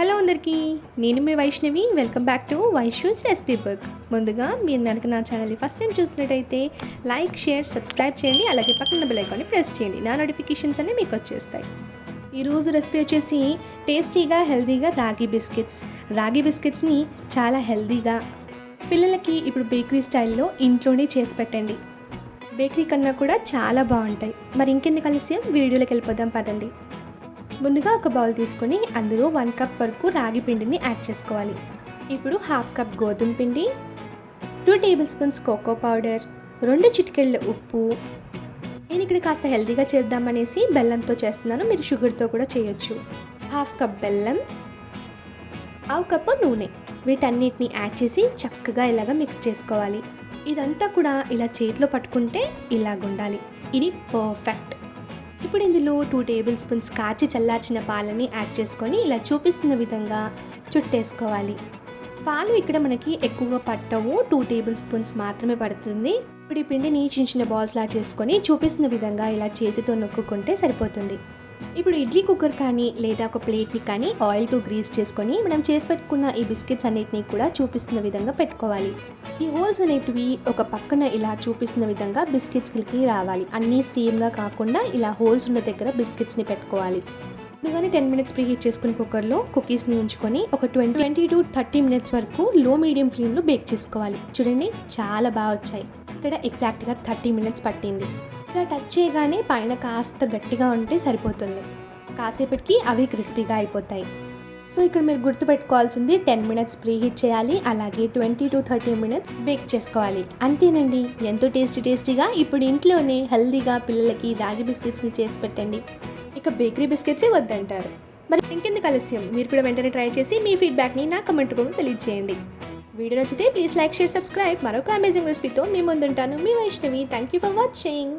Hello అందరికీ నేను మీ Vaishnavi. Welcome back to Vaishu's recipe book ముందుగా మీరు కనుక నా ఛానల్ని ఫస్ట్ టైం చూసినట్టయితే లైక్ షేర్ సబ్స్క్రైబ్ చేయండి. అలాగే పక్కన బెల్ ఐకాన్ని ప్రెస్ చేయండి. నా నోటిఫికేషన్స్ అన్నీ మీకు వచ్చేస్తాయి. ఈరోజు రెసిపీ వచ్చేసి టేస్టీగా హెల్తీగా రాగి బిస్కెట్స్ రాగి బిస్కెట్స్ని చాలా హెల్తీగా పిల్లలకి ఇప్పుడు బేకరీ స్టైల్లో ఇంట్లోనే చేసి పెట్టండి. బేకరీ కన్నా కూడా చాలా బాగుంటాయి. మరి ఇంకెందుకు కలిసి వీడియోలోకి వెళ్ళిపోదాం పదండి. ముందుగా ఒక బౌల్ తీసుకొని అందులో వన్ కప్ వరకు రాగి పిండిని యాడ్ చేసుకోవాలి. ఇప్పుడు హాఫ్ కప్ గోధుమ పిండి two tablespoons cocoa powder రెండు చిటికెళ్ళ ఉప్పు. నేను ఇక్కడ కాస్త హెల్తీగా చేద్దామనేసి బెల్లంతో చేస్తున్నాను. మీరు షుగర్తో కూడా చేయొచ్చు. హాఫ్ కప్ బెల్లం హాఫ్ కప్పు నూనె. వీటన్నిటిని యాడ్ చేసి చక్కగా ఇలాగ మిక్స్ చేసుకోవాలి. ఇదంతా కూడా ఇలా చేతిలో పట్టుకుంటే ఇలాగుండాలి. ఇది పర్ఫెక్ట్. ఇప్పుడు ఇందులో టూ టేబుల్ స్పూన్స్ కాచి చల్లార్చిన పాలని యాడ్ చేసుకొని ఇలా చూపిస్తున్న విధంగా చుట్టేసుకోవాలి. పాలు ఇక్కడ మనకి ఎక్కువగా పట్టవు. టూ టేబుల్ స్పూన్స్ మాత్రమే పడుతుంది. ఇప్పుడు ఈ పిండిని చిన్న చిన్న బాల్స్లా చేసుకొని చూపిస్తున్న విధంగా ఇలా చేతితో నొక్కుకుంటే సరిపోతుంది. ఇప్పుడు ఇడ్లీ కుక్కర్ కానీ లేదా ఒక ప్లేట్ని కానీ ఆయిల్తో గ్రీస్ చేసుకొని మనం చేసి పెట్టుకున్న ఈ బిస్కెట్స్ అన్నిటినీ కూడా చూపిస్తున్న విధంగా పెట్టుకోవాలి. ఈ హోల్స్ అనేటివి ఒక పక్కన ఇలా చూపిస్తున్న విధంగా బిస్కెట్స్కి రావాలి. అన్నీ సేమ్గా కాకుండా ఇలా హోల్స్ ఉన్న దగ్గర బిస్కెట్స్ని పెట్టుకోవాలి. ముందుగానే టెన్ మినిట్స్ ప్రీ హీట్ చేసుకుని కుక్కర్లో కుకీస్ని ఉంచుకొని ఒక twenty twenty to thirty minutes వరకు లో మీడియం ఫ్లేమ్లో బేక్ చేసుకోవాలి. చూడండి చాలా బాగా వచ్చాయి. ఇక్కడ ఎగ్జాక్ట్గా థర్టీ మినిట్స్ పట్టింది. ఇలా టచ్ చేయగానే పైన కాస్త గట్టిగా ఉంటే సరిపోతుంది. కాసేపటికి అవి క్రిస్పీగా అయిపోతాయి. సో ఇక్కడ మీరు గుర్తుపెట్టుకోవాల్సింది టెన్ మినిట్స్ ప్రీ హీట్ చేయాలి అలాగే twenty to thirty minutes bake చేసుకోవాలి. అంతేనండి. ఎంతో టేస్టీ టేస్టీగా ఇప్పుడు ఇంట్లోనే హెల్దీగా పిల్లలకి రాగి బిస్కెట్స్ని చేసి పెట్టండి. ఇక బేకరీ బిస్కెట్సే వద్దంటారు. మరి ఇంకెందుకు ఆలస్యం? మీరు కూడా వెంటనే ట్రై చేసి మీ ఫీడ్బ్యాక్ని నా కమెంట్ కూడా తెలియజేయండి. వీడియో నచ్చితే ప్లీజ్ లైక్ షేర్ సబ్స్క్రైబ్. మరొక అమేజింగ్ రెసిపీతో మీ ముందుంటాను. మీ Vaishnavi. Thank you for watching